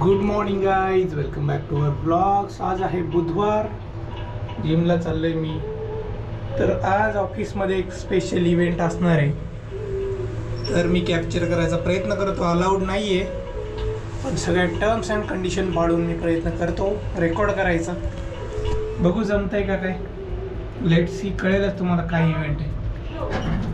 Good morning guys welcome back to our vlogs आज आहे बुधवार. जिमला चाललोय मी. तर आज ऑफिसमध्ये एक स्पेशल इव्हेंट असणार आहे. तर मी कॅप्चर करायचा प्रयत्न करतो. अलाउड नाही आहे पण सगळ्या टर्म्स अँड कंडिशन पाळून मी प्रयत्न करतो. रेकॉर्ड करायचा. बघू जमतंय का काय? लेट सी कळेलच तुम्हाला काय इव्हेंट आहे.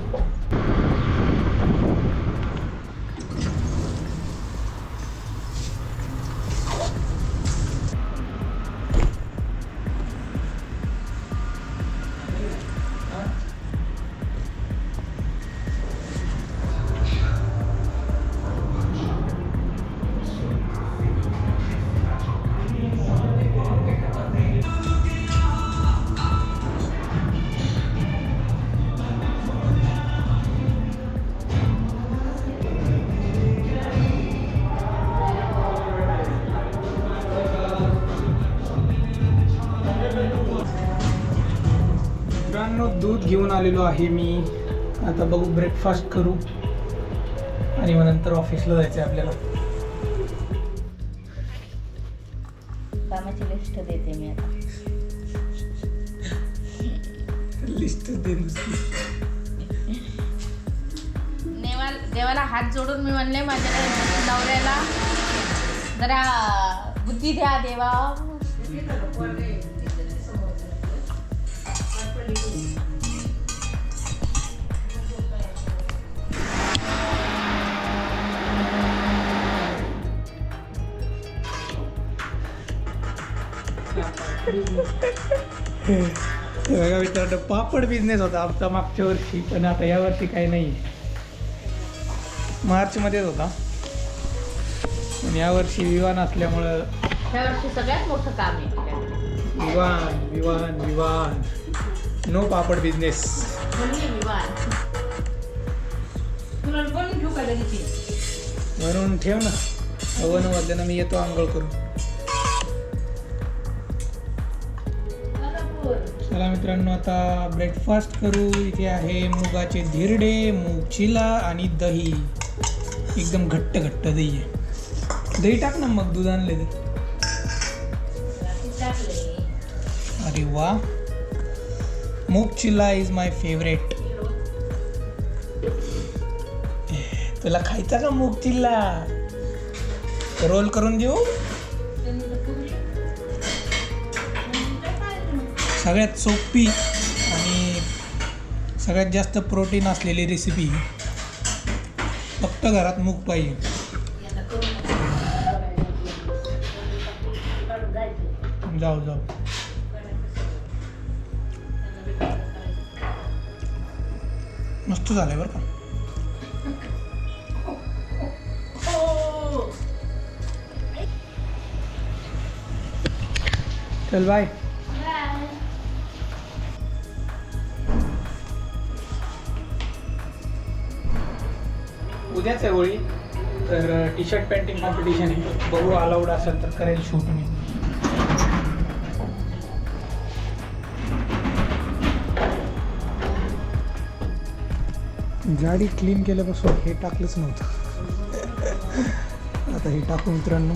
आलेलो आहे मी. आता बघू ब्रेकफास्ट करू. आणि मग नंतर ऑफिसला जायचं आहे आपल्याला. कामाची लिस्ट देते मी आता. लिस्ट दे देवाला हात जोडून मी म्हणले माझ्या नवऱ्याला जरा बुद्धी द्या देवा. बघा मित्रांनो पापड बिझनेस होता आमचा मागच्या वर्षी पण आता या वर्षी काही नाही. मार्चमध्येच होता. पण यावर्षी विवान असल्यामुळं ह्या वर्षी सगळ्यात मोठं काम आहे. विवान विवान विवान नो पापड बिझनेस म्हणून विवान तुला पण घेऊ का लगेच? म्हणून ठेव ना. हवन वाजल्यानं मी येतो आंघोळ करून. चला मित्रांनो आता ब्रेकफास्ट करू. इथे आहे मुगाचे धिरडे मूग चिला आणि दही. एकदम घट्ट घट्ट दही आहे. दही टाक ना मग दूध आणले तर. अरे वा. मूग चिल्ला इज माय फेवरेट तुला खायचा का मूग चिल्ला रोल करून देऊ? सगळ्यात सोपी आणि सगळ्यात जास्त प्रोटीन असलेली रेसिपी फक्त घरात मूग पाहिजे जाऊ जाऊ. मस्त झालंय बरं का. चल बाय उद्याच आहे होळी तर टी शर्ट पेंटिंग कॉम्पिटिशन आहे. बघू अलाउड असेल तर करेल शूट मी. गाडी क्लीन केल्यापासून हे टाकलंच नव्हतं. आता हे टाकू मित्रांनो.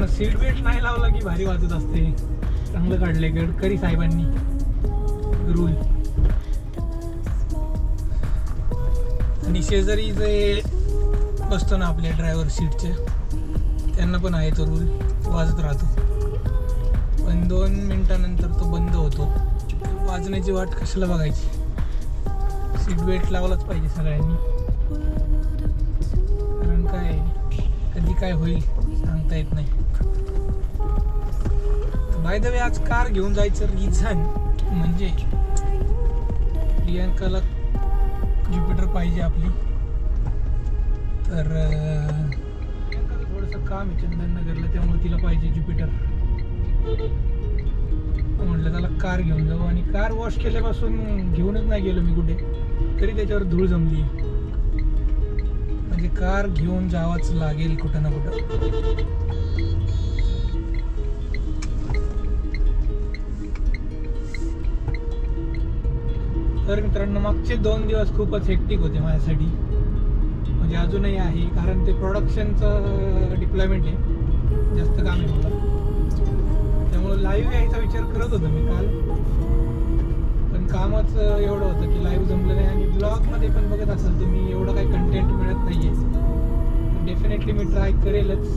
कारण सीट बेल्ट नाही लावला की भारी वाजत असते. चांगलं काढले गडकरी साहेबांनी. रूल आणि शेजारी जे बसतो ना आपल्या ड्रायव्हर सीटचे त्यांना पण आहे तो रूल वाजत राहतो. पण दोन मिनिटानंतर तो बंद होतो. वाजण्याची वाट कशाला बघायची? सीट बेल्ट लावलाच पाहिजे सगळ्यांनी. कारण काय कधी काय होईल सांगता येत नाही. बाय द वे आज कार घेऊन जायचं रिझन म्हणजे प्रियांकाला ज्युपिटर पाहिजे आपली. तर प्रियांकाला थोडंसं काम आहे चंदननगरला त्यामुळे तिला पाहिजे ज्युपिटर. म्हटलं त्याला कार घेऊन जाऊ. आणि कार वॉश केल्यापासून घेऊनच नाही गेलो मी कुठे. तरी त्याच्यावर धूळ जमली. म्हणजे कार घेऊन जावंच लागेल कुठं ना कुठं. तर मित्रांनो मागचे दोन दिवस खूपच हेक्टिक होते माझ्यासाठी. म्हणजे अजूनही आहे कारण ते प्रोडक्शनचं डिप्लॉयमेंट आहे. जास्त काम आहे मला. त्यामुळे लाईव्ह यायचा विचार करत होतो मी काल. पण कामच एवढं होतं की लाईव्ह जमलं नाही. आणि ब्लॉगमध्ये पण बघत असाल तुम्ही एवढं काही कंटेंट मिळत नाही आहे डेफिनेटली मी ट्राय करेलच.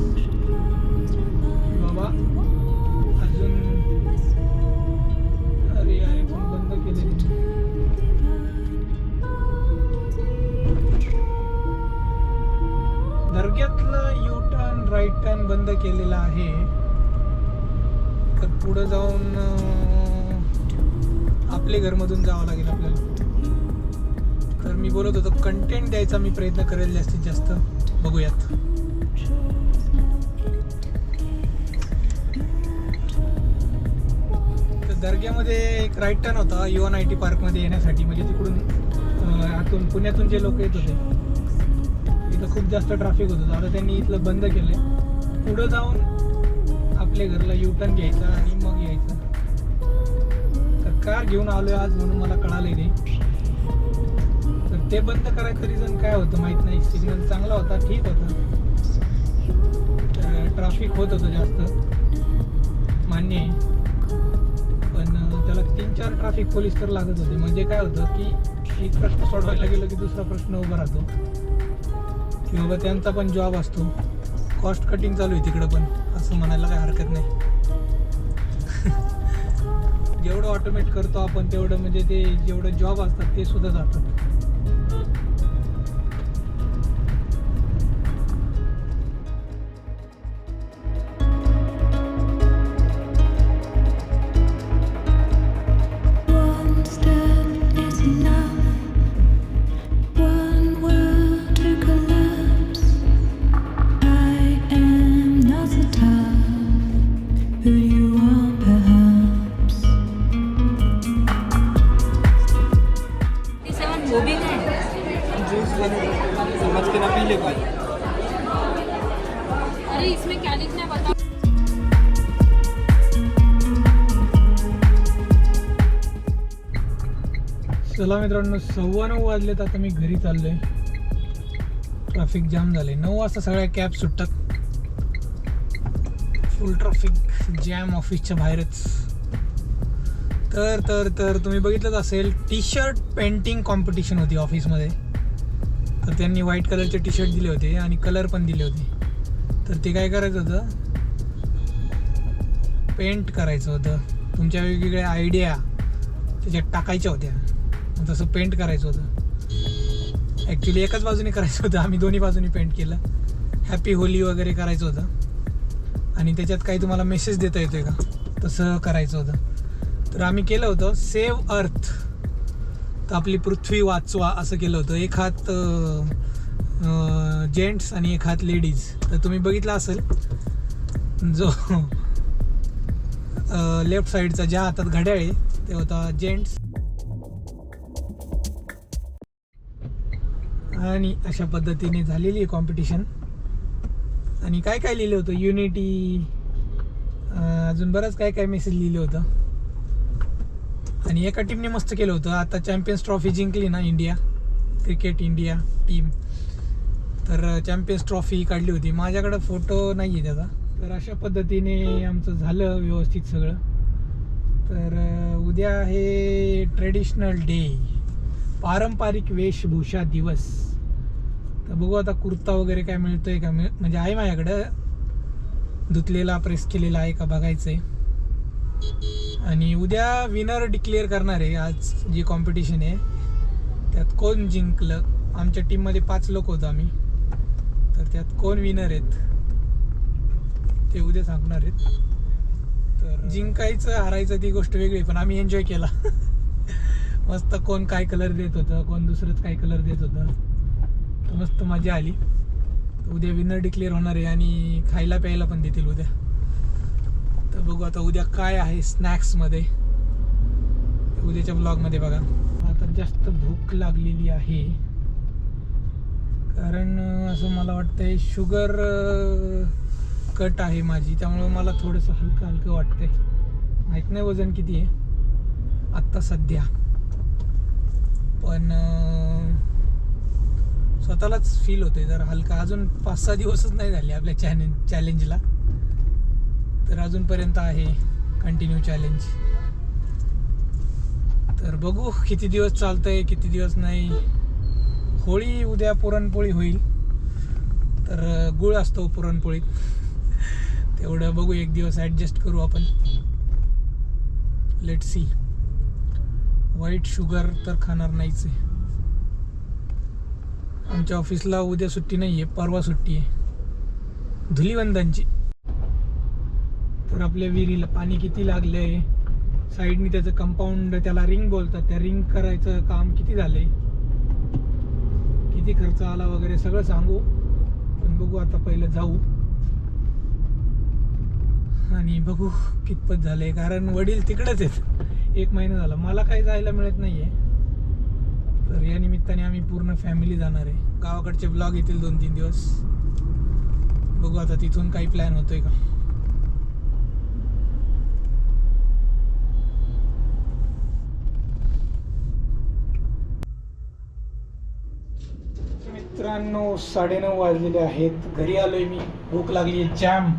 केलेला आहे. तर पुढं जाऊन आपले घरमधून जावं लागेल आपल्याला. तर मी बोलत होतो कंटेंट द्यायचा मी प्रयत्न करेल जास्तीत जास्त. बघूयात. तर दर्ग्यामध्ये एक राईट टर्न होता युवन आय टी पार्कमध्ये येण्यासाठी. म्हणजे तिकडून आतून पुण्यातून जे लोक येत होते इथं खूप जास्त ट्रॅफिक होत होतं. आता त्यांनी इथलं बंद केलंय. पुढं जाऊन आपल्या घरला युटर्न घ्यायचा आणि मग यायचं. तर कार घेऊन आलोय आज म्हणून मला कळालं नाही तर ते बंद करायचं रिझन काय होतं माहीत नाही. सिग्नल चांगला होता ठीक होता. तर ट्रॅफिक होत होतं जास्त. मान्य आहे. पण त्याला तीन चार ट्रॅफिक पोलीस तर लागत होते. म्हणजे काय होतं की एक प्रश्न सोडवायला गेलो की दुसरा प्रश्न उभा राहतो. की बाबा त्यांचा पण जॉब असतो. कॉस्ट कटिंग चालू आहे तिकडं पण. असं म्हणायला काही हरकत नाही. जेवढं ऑटोमेट करतो आपण तेवढं म्हणजे ते जेवढं जॉब असतात ते सुद्धा जातात. चला मित्रांनो सव्वा नऊ वाजलेत आता मी घरी चाललोय. ट्रॅफिक जाम झाले नऊ वाजता सगळ्या कॅब सुटतात. फुल ट्रॅफिक जॅम ऑफिसच्या बाहेरच. तर तर तर तुम्ही बघितलंच असेल टी शर्ट पेंटिंग कॉम्पिटिशन होती ऑफिसमध्ये तर त्यांनी व्हाईट कलरचे टी शर्ट दिले होते आणि कलर पण दिले होते. तर ते काय करायचं होतं? पेंट करायचं होतं. तुमच्या वेगवेगळ्या आयडिया त्याच्यात टाकायच्या होत्या. जसं तसं पेंट करायचं होतं. ॲक्च्युली एकाच बाजूने करायचं होतं. आम्ही दोन्ही बाजूनी पेंट केलं. हॅपी होली वगैरे करायचं होतं. आणि त्याच्यात काही तुम्हाला मेसेज देता येतोय का? तसं करायचं होतं. तर आम्ही केलं होतं सेव्ह अर्थ तर आपली पृथ्वी वाचवा असं केलं होतं. एक हात जेंट्स आणि एक हात लेडीज तर तुम्ही बघितलं असेल. जो लेफ्ट साईडचा ज्या हातात घड्याळ आहे ते होता जेंट्स आणि अशा पद्धतीने झालेली आहे कॉम्पिटिशन आणि काय काय लिहिलं होतं? युनिटी अजून बरंच काय काय मेसेज लिहिलं होतं. आणि एका टीमने मस्त केलं होतं. आता चॅम्पियन्स ट्रॉफी जिंकली ना इंडिया क्रिकेट इंडिया टीम तर चॅम्पियन्स ट्रॉफी काढली होती. माझ्याकडं फोटो नाही आहे त्याचा. तर अशा पद्धतीने आमचं झालं व्यवस्थित सगळं. तर उद्या आहे ट्रेडिशनल डे पारंपरिक वेशभूषा दिवस. तर बघू आता कुर्ता वगैरे काय मिळतोय का? मिळ- म्हणजे आहे माझ्याकडं. धुतलेला प्रेस केलेला आहे का बघायचं आहे आणि उद्या विनर डिक्लेअर करणार आहे आज जी कॉम्पिटिशन आहे. त्यात कोण जिंकलं? आमच्या टीममध्ये पाच लोक होतो आम्ही. तर त्यात कोण विनर आहेत? ते उद्या सांगणार आहेत. तर जिंकायचं हारायचं ती गोष्ट वेगळी पण आम्ही एन्जॉय केला. मस्त कोण काय कलर देत होतं कोण दुसरंच काय कलर देत होतं. तर मस्त मजा आली. उद्या विनर डिक्लेअर होणार आहे आणि खायला प्यायला पण देतील उद्या. तर बघू आता उद्या काय आहे स्नॅक्समध्ये उद्याच्या ब्लॉगमध्ये बघा. आता जास्त भूक लागलेली आहे. कारण असं मला वाटतंय शुगर कट आहे माझी. त्यामुळं मला थोडंसं हलकं हलकं वाटतंय. माहीत नाही वजन किती आहे. आत्ता सध्या. पण स्वतःलाच फील होते जर हलका अजून पाच सहा दिवसच नाही झाले आपल्या चॅलेंज चॅलेंजला तर अजूनपर्यंत आहे कंटिन्यू चॅलेंज तर बघू किती दिवस चालतंय किती दिवस नाही. होळी उद्या पुरणपोळी होईल. तर गुळ असतो पुरणपोळीत. तेवढं बघू एक दिवस ॲडजस्ट करू आपण. लेट सी वाईट शुगर तर खाणार नाहीच आहे. आमच्या ऑफिसला उद्या सुट्टी नाही आहे परवा सुट्टी आहे. धुलिवंदनची तर आपल्या विहिरीला पाणी किती लागलं आहे साईडनी त्याचं कंपाऊंड त्याला रिंग बोलतात. त्या रिंग करायचं काम किती झालं आहे किती खर्च आला वगैरे सगळं सांगू. पण बघू आता पहिलं जाऊ. आणि बघू कितपत झालंय. कारण वडील तिकडेच आहेत. एक महिना झाला. मला काही जायला मिळत नाही आहे तर या निमित्ताने आम्ही पूर्ण फॅमिली जाणार आहे. गावाकडचे ब्लॉग येतील दोन तीन दिवस. बघू आता तिथून काही प्लॅन होतोय का? मित्रांनो साडेनऊ वाजलेले आहेत. घरी आलोय मी. भूक लागली आहे जॅम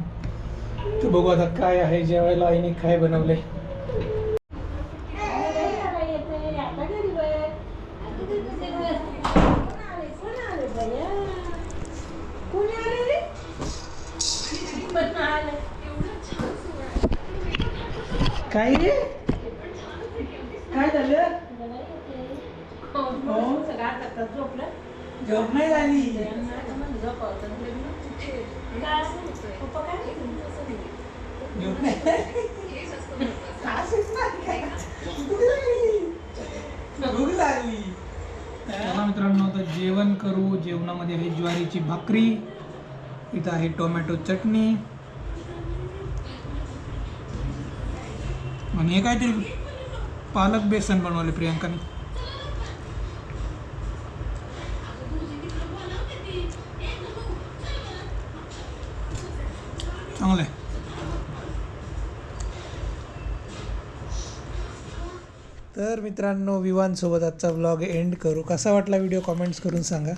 तर बघू आता काय आहे. जेवायला आईने काय बनवलंय? काय रे? काय झालं? झोप नाही झाली. झोप नाही. भूक लागली. मित्रांनो जेवण करू. जेवणामध्ये आहे ज्वारीची भाकरी. इथं आहे टोमॅटो चटणी. आणि हे काहीतरी पालक बेसन बनवले प्रियांकाने. चांगलं आहे. तर मित्रांनो विवानसोबत आजचा व्लॉग एंड करू. कसा वाटला व्हिडिओ कमेंट्स करून सांगा.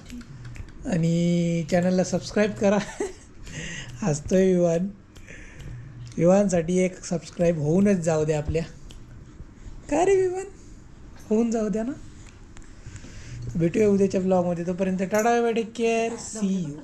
आणि चॅनलला सबस्क्राईब करा. हसतोय विवान विवानसाठी एक सबस्क्राईब होऊनच जाऊ द्या आपल्या. काय रे विवान होऊन जाऊ द्या ना. भेटूया उद्याच्या ब्लॉगमध्ये तोपर्यंत tata take care see you